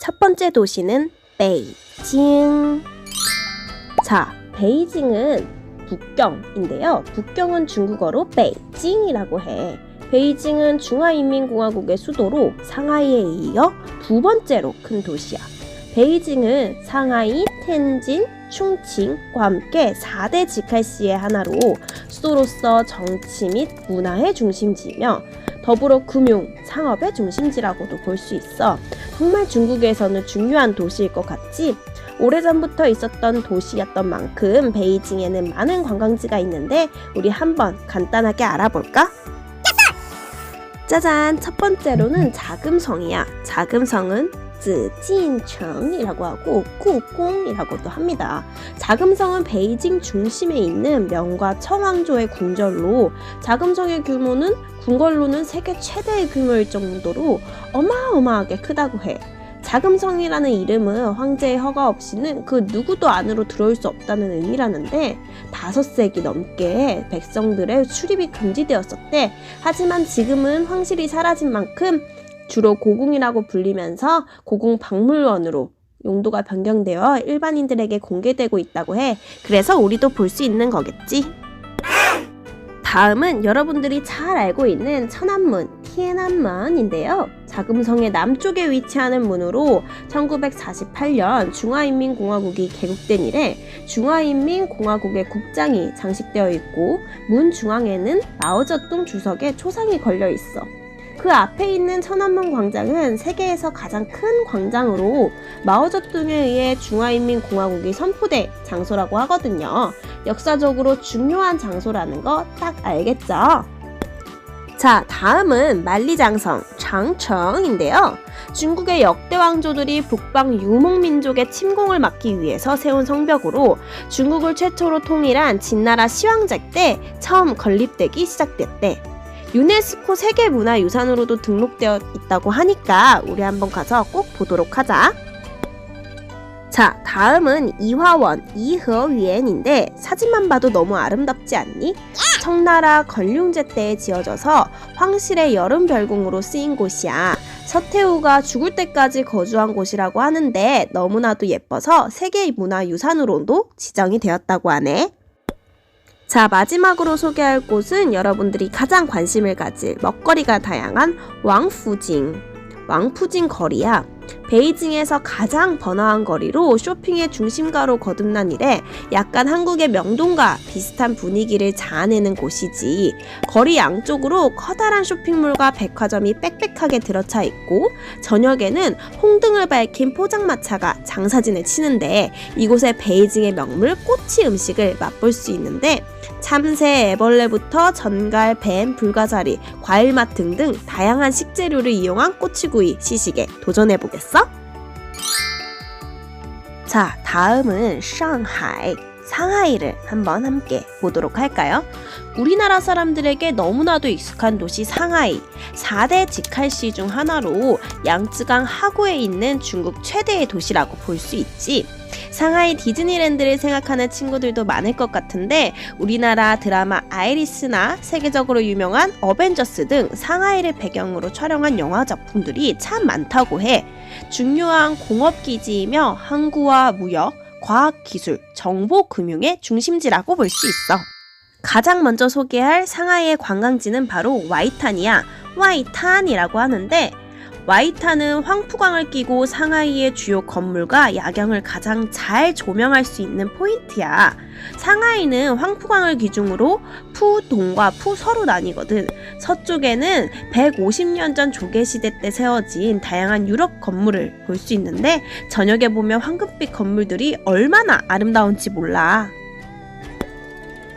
첫 번째 도시는 베이징. 자, 베이징은 북경인데요. 북경은 중국어로 베이징이라고 해. 베이징은 중화인민공화국의 수도로 상하이에 이어 두 번째로 큰 도시야. 베이징은 상하이, 텐진, 충칭과 함께 4대 직할시의 하나로 수도로서 정치 및 문화의 중심지이며 더불어 금융, 상업의 중심지라고도 볼 수 있어. 정말 중국에서는 중요한 도시일 것 같지? 오래전부터 있었던 도시였던 만큼 베이징에는 많은 관광지가 있는데 우리 한번 간단하게 알아볼까? 짜잔! 첫 번째로는 자금성이야. 자금성은 紫禁城이라고 하고故宫이라고도 합니다. 자금성은 베이징 중심에 있는 명과 청왕조의 궁전로 자금성의 규모는 궁궐로는 세계 최대의 규모일 정도로 어마어마하게 크다고 해. 자금성이라는 이름은 황제의 허가 없이는 그 누구도 안으로 들어올 수 없다는 의미라는데 다섯 세기 넘게 백성들의 출입이 금지되었었대. 하지만 지금은 황실이 사라진 만큼 주로 고궁이라고 불리면서 고궁 박물원으로 용도가 변경되어 일반인들에게 공개되고 있다고 해. 그래서 우리도 볼 수 있는 거겠지. 다음은 여러분들이 잘 알고 있는 천안문, 티엔안문인데요. 자금성의 남쪽에 위치하는 문으로 1948년 중화인민공화국이 개국된 이래 중화인민공화국의 국장이 장식되어 있고 문 중앙에는 마오쩌둥 주석의 초상이 걸려 있어. 그 앞에 있는 천안문 광장은 세계에서 가장 큰 광장으로 마오쩌둥에 의해 중화인민공화국이 선포된 장소라고 하거든요. 역사적으로 중요한 장소라는 거 딱 알겠죠? 자, 다음은 만리장성 장청인데요. 중국의 역대 왕조들이 북방 유목민족의 침공을 막기 위해서 세운 성벽으로 중국을 최초로 통일한 진나라 시황제 때 처음 건립되기 시작됐대. 유네스코 세계문화유산으로도 등록되어 있다고 하니까 우리 한번 가서 꼭 보도록 하자. 자, 다음은 이화원 이허위엔인데 사진만 봐도 너무 아름답지 않니? 청나라 건륭제 때에 지어져서 황실의 여름 별궁으로 쓰인 곳이야. 서태후가 죽을 때까지 거주한 곳이라고 하는데 너무나도 예뻐서 세계문화유산으로도 지정이 되었다고 하네. 자, 마지막으로 소개할 곳은 여러분들이 가장 관심을 가질 먹거리가 다양한 왕푸징. 왕푸징 거리야. 베이징에서 가장 번화한 거리로 쇼핑의 중심가로 거듭난 이래 약간 한국의 명동과 비슷한 분위기를 자아내는 곳이지. 거리 양쪽으로 커다란 쇼핑몰과 백화점이 빽빽하게 들어차 있고 저녁에는 홍등을 밝힌 포장마차가 장사진을 치는데 이곳에 베이징의 명물 꼬치 음식을 맛볼 수 있는데 참새, 애벌레부터 전갈, 뱀, 불가사리, 과일맛 등등 다양한 식재료를 이용한 꼬치구이 시식에 도전해 보겠어? 자, 다음은 상하이. 상하이를 한번 함께 보도록 할까요? 우리나라 사람들에게 너무나도 익숙한 도시 상하이. 4대 직할시 중 하나로 양쯔강 하구에 있는 중국 최대의 도시라고 볼 수 있지. 상하이 디즈니랜드를 생각하는 친구들도 많을 것 같은데 우리나라 드라마 아이리스나 세계적으로 유명한 어벤져스 등 상하이를 배경으로 촬영한 영화 작품들이 참 많다고 해. 중요한 공업기지이며 항구와 무역, 과학기술, 정보금융의 중심지라고 볼 수 있어. 가장 먼저 소개할 상하이의 관광지는 바로 와이탄이야. 와이탄이라고 하는데 와이탄은 황푸광을 끼고 상하이의 주요 건물과 야경을 가장 잘 조명할 수 있는 포인트야. 상하이는 황푸광을 기준으로 푸동과 푸서로 나뉘거든. 서쪽에는 150년 전 조개시대 때 세워진 다양한 유럽 건물을 볼 수 있는데 저녁에 보면 황금빛 건물들이 얼마나 아름다운지 몰라.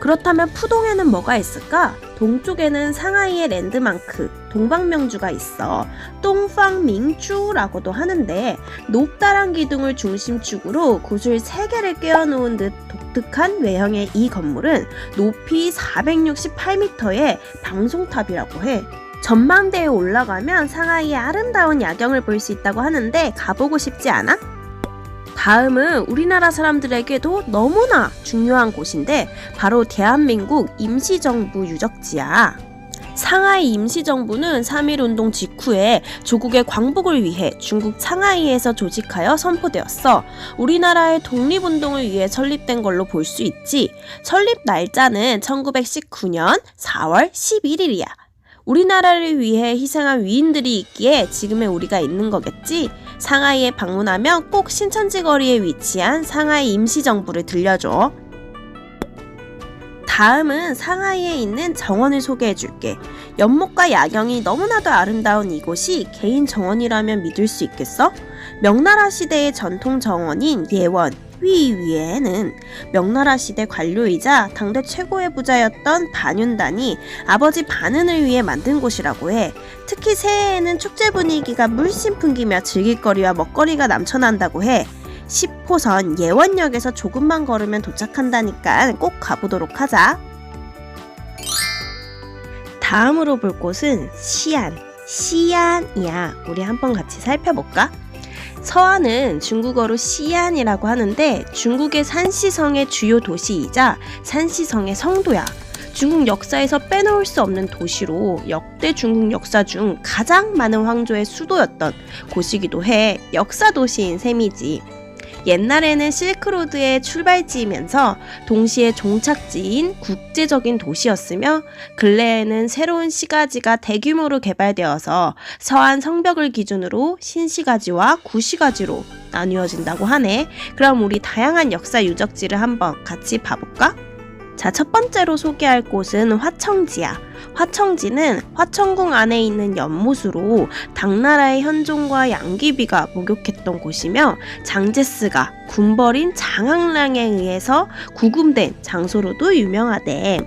그렇다면 푸동에는 뭐가 있을까? 동쪽에는 상하이의 랜드마크 동방명주가 있어 똥팡밍주라고도 하는데 높다란 기둥을 중심축으로 구슬 3개를 끼워놓은 듯 독특한 외형의 이 건물은 높이 468m의 방송탑이라고 해. 전망대에 올라가면 상하이의 아름다운 야경을 볼 수 있다고 하는데 가보고 싶지 않아? 다음은 우리나라 사람들에게도 너무나 중요한 곳인데 바로 대한민국 임시정부 유적지야. 상하이 임시정부는 3.1 운동 직후에 조국의 광복을 위해 중국 상하이에서 조직하여 선포되었어. 우리나라의 독립운동을 위해 설립된 걸로 볼 수 있지. 설립 날짜는 1919년 4월 11일이야. 우리나라를 위해 희생한 위인들이 있기에 지금의 우리가 있는 거겠지? 상하이에 방문하면 꼭 신천지 거리에 위치한 상하이 임시정부를 들려줘. 다음은 상하이에 있는 정원을 소개해 줄게. 연못과 야경이 너무나도 아름다운 이곳이 개인 정원이라면 믿을 수 있겠어? 명나라 시대의 전통 정원인 예원, 위위에는 명나라 시대 관료이자 당대 최고의 부자였던 반윤단이 아버지 반은을 위해 만든 곳이라고 해. 특히 새해에는 축제 분위기가 물씬 풍기며 즐길거리와 먹거리가 넘쳐난다고 해. 10호선 예원역에서 조금만 걸으면 도착한다니까 꼭 가보도록 하자. 다음으로 볼 곳은 시안. 시안이야. 우리 한번 같이 살펴볼까? 서안은 중국어로 시안이라고 하는데 중국의 산시성의 주요 도시이자 산시성의 성도야. 중국 역사에서 빼놓을 수 없는 도시로 역대 중국 역사 중 가장 많은 황조의 수도였던 곳이기도 해 역사 도시인 셈이지. 옛날에는 실크로드의 출발지이면서 동시에 종착지인 국제적인 도시였으며 근래에는 새로운 시가지가 대규모로 개발되어서 서안 성벽을 기준으로 신시가지와 구시가지로 나뉘어진다고 하네. 그럼 우리 다양한 역사 유적지를 한번 같이 봐볼까? 자, 첫 번째로 소개할 곳은 화청지야. 화청지는 화천궁 안에 있는 연못으로 당나라의 현종과 양귀비가 목욕했던 곳이며 장제스가 군벌인 장항랑에 의해서 구금된 장소로도 유명하대.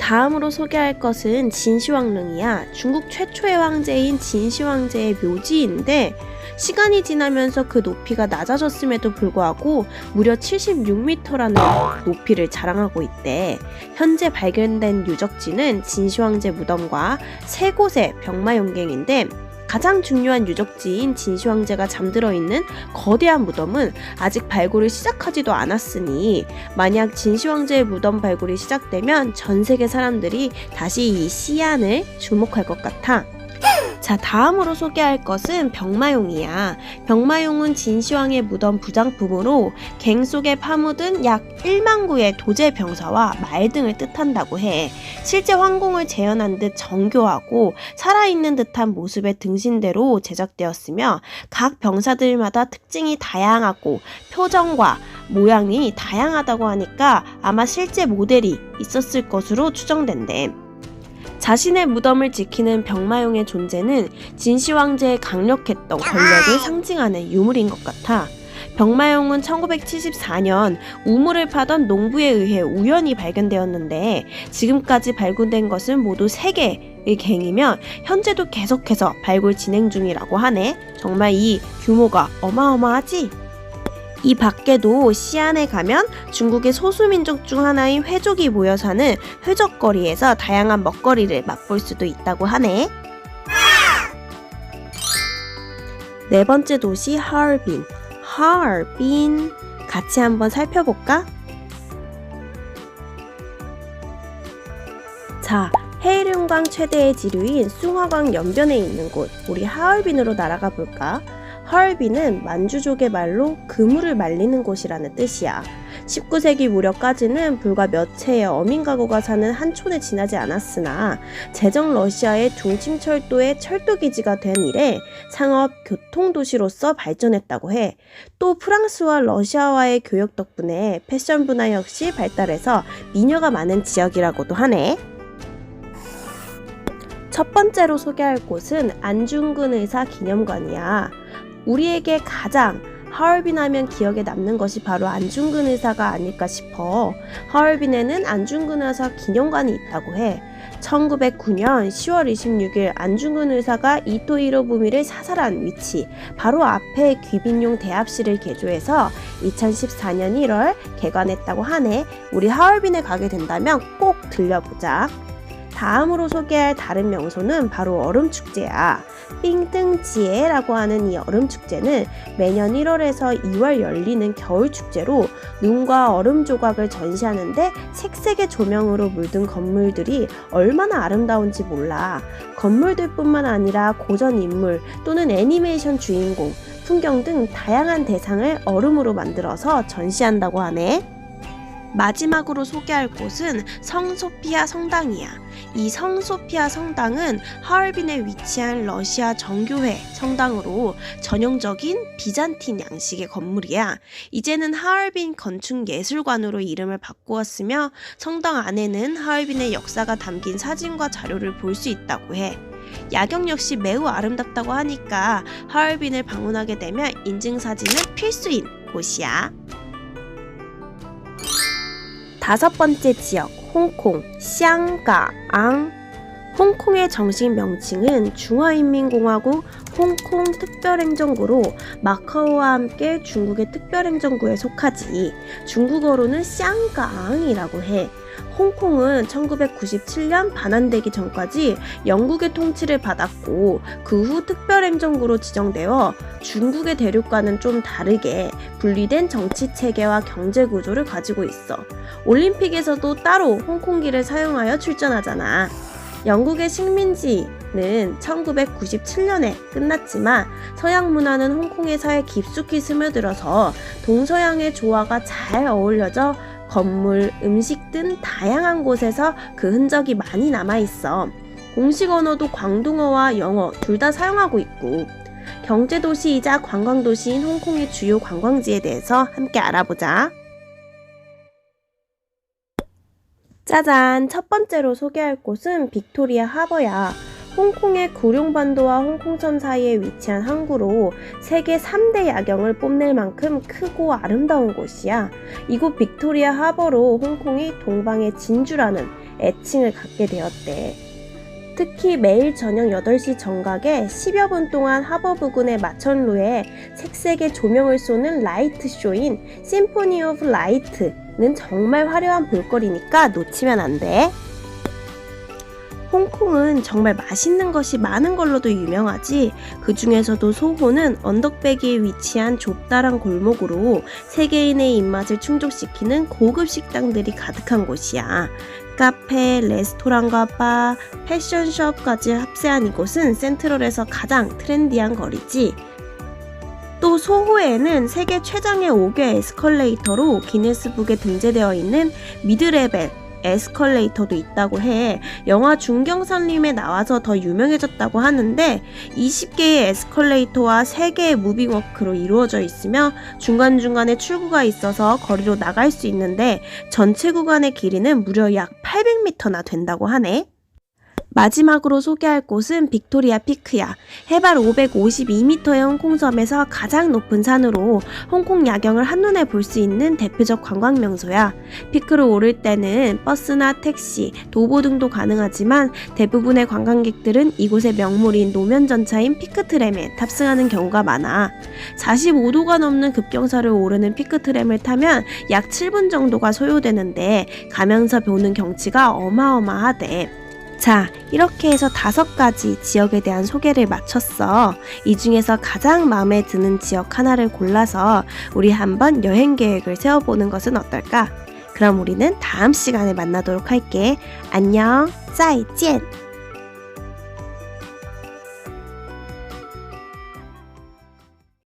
다음으로 소개할 것은 진시황릉이야. 중국 최초의 황제인 진시황제의 묘지인데 시간이 지나면서 그 높이가 낮아졌음에도 불구하고 무려 76m라는 높이를 자랑하고 있대. 현재 발견된 유적지는 진시황제 무덤과 세 곳의 병마용갱인데 가장 중요한 유적지인 진시황제가 잠들어 있는 거대한 무덤은 아직 발굴을 시작하지도 않았으니 만약 진시황제의 무덤 발굴이 시작되면 전 세계 사람들이 다시 이 시안을 주목할 것 같아. 자, 다음으로 소개할 것은 병마용이야. 병마용은 진시황의 무덤 부장품으로 갱 속에 파묻은 약 1만 구의 도제 병사와 말 등을 뜻한다고 해. 실제 황궁을 재현한 듯 정교하고 살아있는 듯한 모습의 등신대로 제작되었으며 각 병사들마다 특징이 다양하고 표정과 모양이 다양하다고 하니까 아마 실제 모델이 있었을 것으로 추정된대. 자신의 무덤을 지키는 병마용의 존재는 진시황제의 강력했던 권력을 상징하는 유물인 것 같아. 병마용은 1974년 우물을 파던 농부에 의해 우연히 발견되었는데 지금까지 발굴된 것은 모두 3개의 갱이며 현재도 계속해서 발굴 진행 중이라고 하네. 정말 이 규모가 어마어마하지? 이 밖에도 시안에 가면 중국의 소수민족 중 하나인 회족이 모여 사는 회적거리에서 다양한 먹거리를 맛볼 수도 있다고 하네. 네 번째 도시 하얼빈. 하얼빈. 같이 한번 살펴볼까? 자, 헤이륜강 최대의 지류인 숭화강 연변에 있는 곳, 우리 하얼빈으로 날아가 볼까? 하얼빈은 만주족의 말로 그물을 말리는 곳이라는 뜻이야. 19세기 무렵까지는 불과 몇 채의 어민 가구가 사는 한촌에 지나지 않았으나 제정 러시아의 둥침 철도의 철도 기지가 된 이래 상업 교통 도시로서 발전했다고 해. 또 프랑스와 러시아와의 교역 덕분에 패션 분야 역시 발달해서 미녀가 많은 지역이라고도 하네. 첫 번째로 소개할 곳은 안중근 의사 기념관이야. 우리에게 가장 하얼빈 하면 기억에 남는 것이 바로 안중근 의사가 아닐까 싶어. 하얼빈에는 안중근 의사 기념관이 있다고 해. 1909년 10월 26일 안중근 의사가 이토 히로부미를 사살한 위치 바로 앞에 귀빈용 대합실을 개조해서 2014년 1월 개관했다고 하네. 우리 하얼빈에 가게 된다면 꼭 들려보자. 다음으로 소개할 다른 명소는 바로 얼음 축제야. 삥등지에라고 하는 이 얼음 축제는 매년 1월에서 2월 열리는 겨울 축제로 눈과 얼음 조각을 전시하는데 색색의 조명으로 물든 건물들이 얼마나 아름다운지 몰라. 건물들뿐만 아니라 고전 인물 또는 애니메이션 주인공, 풍경 등 다양한 대상을 얼음으로 만들어서 전시한다고 하네. 마지막으로 소개할 곳은 성소피아 성당이야. 이 성소피아 성당은 하얼빈에 위치한 러시아 정교회 성당으로 전형적인 비잔틴 양식의 건물이야. 이제는 하얼빈 건축 예술관으로 이름을 바꾸었으며 성당 안에는 하얼빈의 역사가 담긴 사진과 자료를 볼 수 있다고 해. 야경 역시 매우 아름답다고 하니까 하얼빈을 방문하게 되면 인증사진은 필수인 곳이야. 다섯 번째 지역, 홍콩, 샹가앙. 홍콩의 정식 명칭은 중화인민공화국 홍콩 특별행정구로 마카오와 함께 중국의 특별행정구에 속하지. 중국어로는 샹가앙이라고 해. 홍콩은 1997년 반환되기 전까지 영국의 통치를 받았고 그 후 특별행정구로 지정되어 중국의 대륙과는 좀 다르게 분리된 정치 체계와 경제 구조를 가지고 있어. 올림픽에서도 따로 홍콩기를 사용하여 출전하잖아. 영국의 식민지는 1997년에 끝났지만 서양 문화는 사에 깊숙이 스며들어서 동서양의 조화가 잘 어울려져 건물, 음식 등 다양한 곳에서 그 흔적이 많이 남아 있어. 공식 언어도 광둥어와 영어 둘 다 사용하고 있고 경제도시이자 관광도시인 홍콩의 주요 관광지에 대해서 함께 알아보자. 짜잔! 첫 번째로 소개할 곳은 빅토리아 하버야. 홍콩의 구룡반도와 홍콩섬 사이에 위치한 항구로 세계 3대 야경을 뽐낼 만큼 크고 아름다운 곳이야. 이곳 빅토리아 하버로 홍콩이 동방의 진주라는 애칭을 갖게 되었대. 특히 매일 저녁 8시 정각에 10여 분 동안 하버 부근의 마천루에 색색의 조명을 쏘는 라이트 쇼인 심포니 오브 라이트 는 정말 화려한 볼거리니까 놓치면 안 돼. 홍콩은 정말 맛있는 것이 많은 걸로도 유명하지. 그 중에서도 소호는 언덕배기에 위치한 좁다란 골목으로 세계인의 입맛을 충족시키는 고급 식당들이 가득한 곳이야. 카페, 레스토랑과 바, 패션숍까지 합세한 이곳은 센트럴에서 가장 트렌디한 거리지. 또 소호에는 세계 최장의 5개 에스컬레이터로 기네스북에 등재되어 있는 미드레벨 에스컬레이터도 있다고 해. 영화 중경선림에 나와서 더 유명해졌다고 하는데 20개의 에스컬레이터와 3개의 무빙워크로 이루어져 있으며 중간중간에 출구가 있어서 거리로 나갈 수 있는데 전체 구간의 길이는 무려 약 800m나 된다고 하네. 마지막으로 소개할 곳은 빅토리아 피크야. 해발 552m의 홍콩섬에서 가장 높은 산으로 홍콩 야경을 한눈에 볼 수 있는 대표적 관광 명소야. 피크를 오를 때는 버스나 택시, 도보 등도 가능하지만 대부분의 관광객들은 이곳의 명물인 노면 전차인 피크 트램에 탑승하는 경우가 많아. 45도가 넘는 급경사를 오르는 피크 트램을 타면 약 7분 정도가 소요되는데 가면서 보는 경치가 어마어마하대. 자, 이렇게 해서 다섯 가지 지역에 대한 소개를 마쳤어. 이 중에서 가장 마음에 드는 지역 하나를 골라서 우리 한번 여행 계획을 세워보는 것은 어떨까? 그럼 우리는 다음 시간에 만나도록 할게. 안녕, 再见.